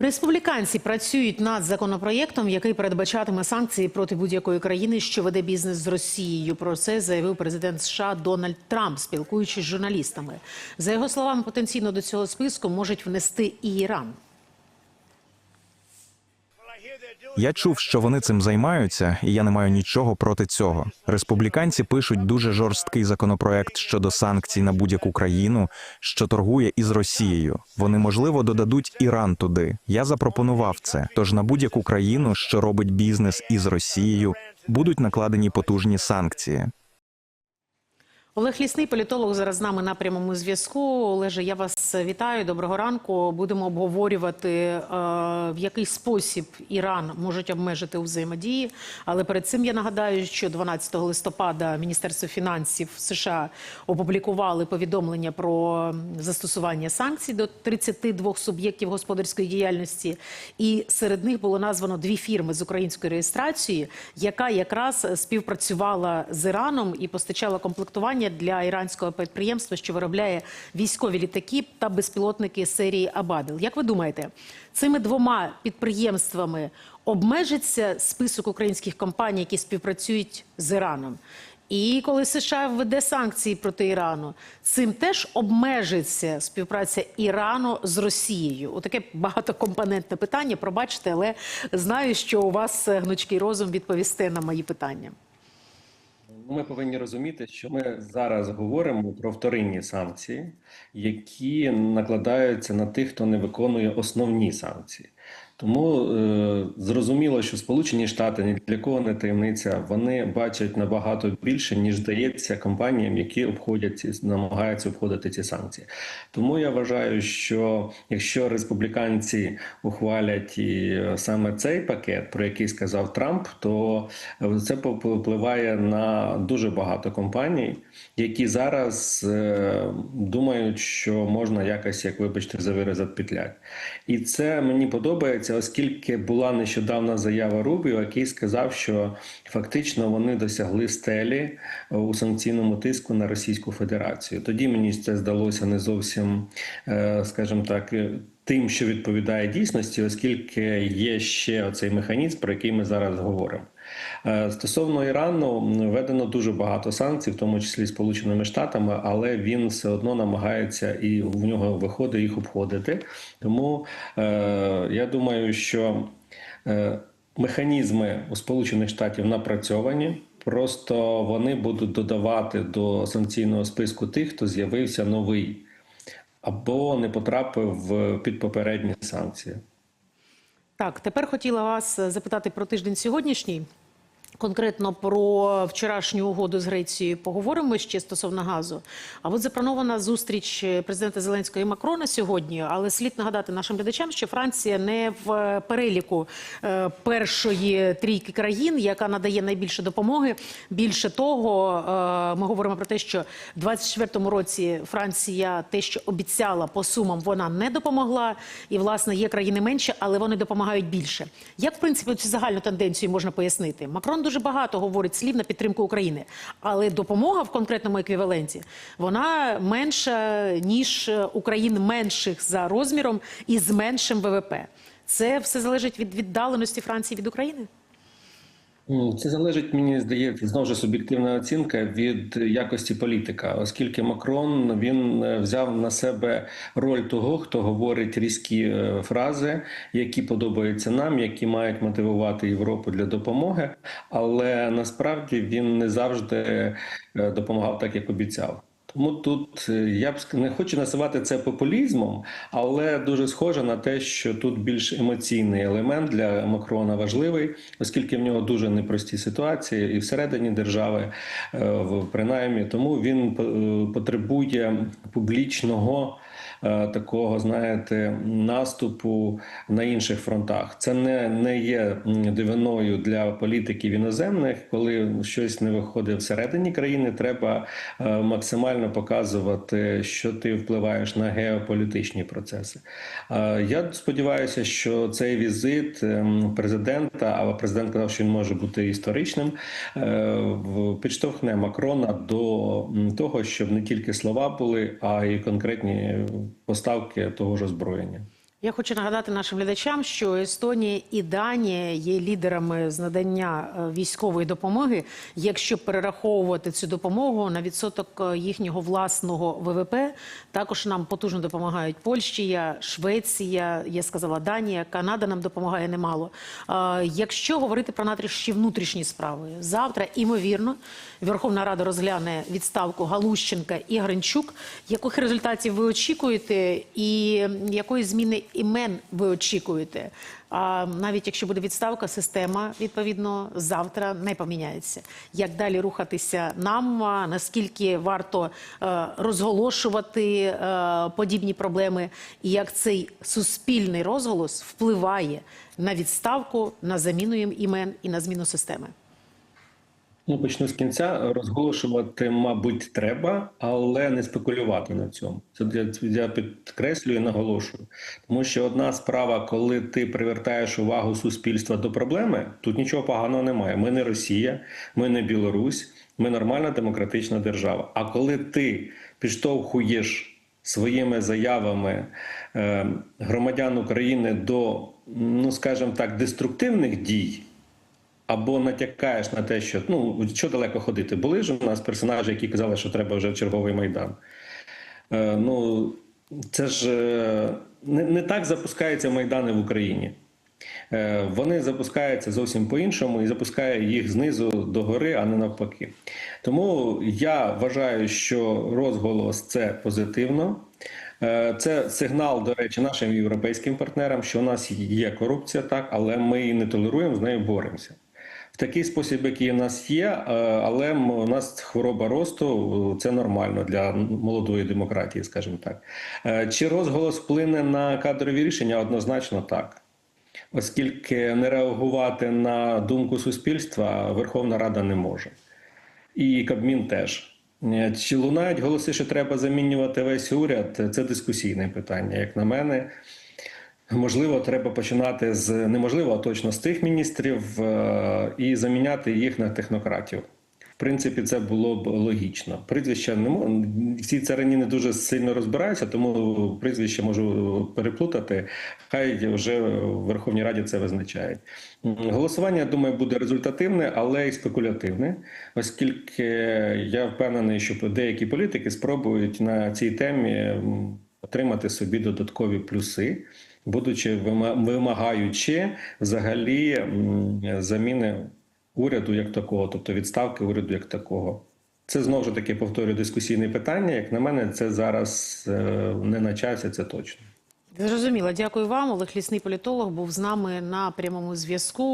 Республіканці працюють над законопроєктом, який передбачатиме санкції проти будь-якої країни, що веде бізнес з Росією. Про це заявив президент США Дональд Трамп, спілкуючись з журналістами. За його словами, потенційно до цього списку можуть внести і Іран. Я чув, що вони цим займаються, і я не маю нічого проти цього. Республіканці пишуть дуже жорсткий законопроект щодо санкцій на будь-яку країну, що торгує із Росією. Вони можливо додадуть Іран туди. Я запропонував це. Тож на будь-яку країну, що робить бізнес із Росією, будуть накладені потужні санкції. Олег Лісний, політолог, зараз з нами на прямому зв'язку. Олеже, я вас вітаю. Доброго ранку. Будемо обговорювати, е, в який спосіб Іран можуть обмежити взаємодії. Але перед цим я нагадаю, що 12 листопада Міністерство фінансів США опублікували повідомлення про застосування санкцій до 32 суб'єктів господарської діяльності. І серед них було названо дві фірми з української реєстрації, яка якраз співпрацювала з Іраном і постачала комплектування для іранського підприємства, що виробляє військові літаки та безпілотники серії Абабіл. Як ви думаєте, цими двома підприємствами обмежиться список українських компаній, які співпрацюють з Іраном? І коли США введе санкції проти Ірану, цим теж обмежиться співпраця Ірану з Росією. Отаке багатокомпонентне питання. Пробачте, але знаю, що у вас е, гнучкий розум відповісти на мої питання. Ми повинні розуміти, що ми зараз говоримо про вторинні санкції, які накладаються на тих, хто не виконує основні санкції. Тому е, зрозуміло, що Сполучені Штати ні для кого не таємниця, вони бачать набагато більше, ніж дається компаніям, які обходять ці намагаються обходити ці санкції. Тому я вважаю, що якщо республіканці ухвалять і е, саме цей пакет, про який сказав Трамп, то е, це впливає на дуже багато компаній, які зараз е, думають, що можна якось, як вибачте, за вираз петлять. І це мені подобається, оскільки була нещодавна заява Рубіо, який сказав, що фактично вони досягли стелі у санкційному тиску на Російську Федерацію. Тоді мені це здалося не зовсім, е, скажімо так. Тим, що відповідає дійсності, оскільки є ще оцей механізм, про який ми зараз говоримо. Е, Стосовно Ірану введено дуже багато санкцій, в тому числі Сполученими Штатами, але він все одно намагається і в нього виходить їх обходити. Тому е, я думаю, що е, механізми у Сполучених Штатів напрацьовані. Просто вони будуть додавати до санкційного списку тих, хто з'явився новий або не потрапив під попередні санкції. Так, тепер хотіла вас запитати про тиждень сьогоднішній. Конкретно про вчорашню угоду з Грецією поговоримо ще стосовно газу. А от запланована зустріч президента Зеленського і Макрона сьогодні. Але слід нагадати нашим глядачам, що Франція не в переліку е, першої трійки країн, яка надає найбільше допомоги. Більше того, е, ми говоримо про те, що в 24-му році Франція те, що обіцяла по сумам, вона не допомогла. І власне є країни менше, але вони допомагають більше. Як в принципі цю загальну тенденцію можна пояснити? Макрон дуже багато говорить слів на підтримку України, але допомога в конкретному еквіваленті вона менша ніж Україн менших за розміром і з меншим ВВП. Це все залежить від віддаленості Франції від України. Це залежить, мені здається, знову ж суб'єктивна оцінка від якості політика, оскільки Макрон він е, взяв на себе роль того, хто говорить різкі е, фрази, які подобаються нам, які мають мотивувати Європу для допомоги, але насправді він не завжди е, допомагав так, як обіцяв. Тому тут е, я б не хочу називати це популізмом, але дуже схоже на те, що тут більш емоційний елемент для Макрона важливий, оскільки в нього дуже непрості ситуації і всередині держави, е, принаймні, тому він е, потребує публічного. Е, Такого, знаєте, наступу на інших фронтах. Це не, не є дивиною для політиків іноземних, коли щось не виходить всередині країни, треба е, максимально показувати, що ти впливаєш на геополітичні процеси. Е, Я сподіваюся, що цей візит ем, президента, а президент казав, що він може бути історичним, підштовхне Макрона до того, щоб не тільки слова були, а й конкретні поставки того ж озброєння. Я хочу нагадати нашим глядачам, що Естонія і Данія є лідерами з надання е, військової допомоги. Якщо перераховувати цю допомогу на відсоток е, їхнього власного ВВП, також нам потужно допомагають Польща, Швеція, я сказала Данія, Канада нам допомагає немало. Е, Якщо говорити про наші внутрішні справи, завтра імовірно Верховна Рада розгляне відставку Галущенка і Гринчук. Яких результатів ви очікуєте, і якої зміни імен ви очікуєте? А навіть якщо буде відставка, система відповідно завтра не поміняється. Як далі рухатися нам? Наскільки варто е, розголошувати е, подібні проблеми, і як цей суспільний розголос впливає на відставку, на заміну їм імен і на зміну системи? Ну, почну з кінця. Розголошувати, мабуть, треба, але не спекулювати на цьому. Це я, підкреслюю і наголошую. Тому що одна справа, коли ти привертаєш увагу суспільства до проблеми, тут нічого поганого немає. Ми не Росія, ми не Білорусь, ми нормальна демократична держава. А коли ти підштовхуєш своїми заявами е, громадян України до, ну скажімо так, деструктивних дій. Або натякаєш на те, що ну що далеко ходити. Були ж у нас персонажі, які казали, що треба вже черговий майдан. Е, ну це ж е, не, не так запускаються майдани в Україні. Е, вони запускаються зовсім по-іншому і запускає їх знизу до гори, а не навпаки. Тому я вважаю, що розголос це позитивно. Е, Це сигнал, до речі, нашим європейським партнерам, що у нас є корупція, так, але ми її не толеруємо, з нею боремося. Такий спосіб, який у нас є, е, але у нас хвороба росту це нормально для молодої демократії, скажімо так. Е, Чи розголос вплине на кадрові рішення? Однозначно так. Оскільки не реагувати на думку суспільства Верховна Рада не може. І Кабмін теж. Е, Чи лунають голоси, що треба замінювати весь уряд? Це дискусійне питання, як на мене. Можливо, треба починати з неможливо, а точно з тих міністрів е, і заміняти їх на технократів. В принципі, це було б логічно. Прізвища не мо- всі царині не дуже сильно розбираються, тому прізвище можу переплутати. Хай вже в Верховній Раді це визначають. Голосування, я думаю, буде результативне, але й спекулятивне, оскільки я впевнений, що деякі політики спробують на цій темі отримати собі додаткові плюси будучи вима- вимагаючи взагалі заміни уряду як такого, тобто відставки уряду як такого. Це знову ж таки повторюю дискусійне питання. Як на мене, це зараз е, не на часі, це точно. Зрозуміло. Дякую вам. Олег Лісний політолог був з нами на прямому зв'язку.